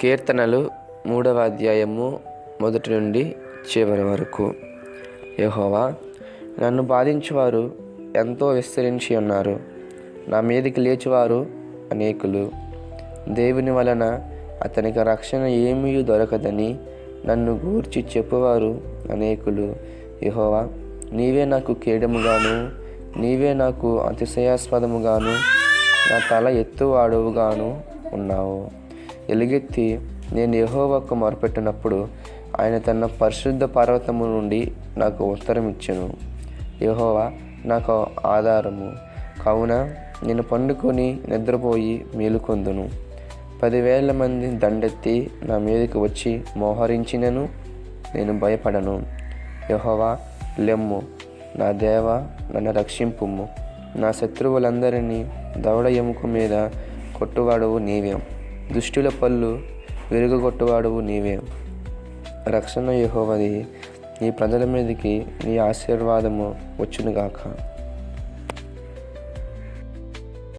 కీర్తనలు మూడవ అధ్యాయము మొదటి నుండి చివరి వరకు. యహోవా నన్ను బాధించేవారు ఎంతో విస్తరించి ఉన్నారు. నా మీదకి లేచివారు అనేకులు. దేవుని వలన అతనికి రక్షణ ఏమీ దొరకదని నన్ను గూర్చి చెప్పువారు అనేకులు. యహోవా నీవే నాకు కేడముగాను నీవే నాకు అతిశయాస్పదముగాను నా తల ఎత్తువాడువుగాను ఉన్నావు. ఎలుగెత్తి నేను యహోవాకు మొరపెట్టినప్పుడు ఆయన తన పరిశుద్ధ పర్వతము నుండి నాకు ఉత్తరం ఇచ్చెను యహోవా నాకు ఆధారము. కావున నేను పండుకొని నిద్రపోయి మేలుకొందును పదివేల మంది దండెత్తి నా మీదకి వచ్చి మోహరించినను నేను భయపడను. యహోవా లెమ్ము. నా దేవ నన్ను రక్షింపుము. నా శత్రువులందరినీ దవడ ఎముక మీద కొట్టువాడవు నీవేం. దుష్టుల పళ్ళు విరుగగొట్టువాడువు నీవే. రక్షణ యహోవది. నీ ప్రజల మీదకి నీ ఆశీర్వాదము వచ్చునుగాక.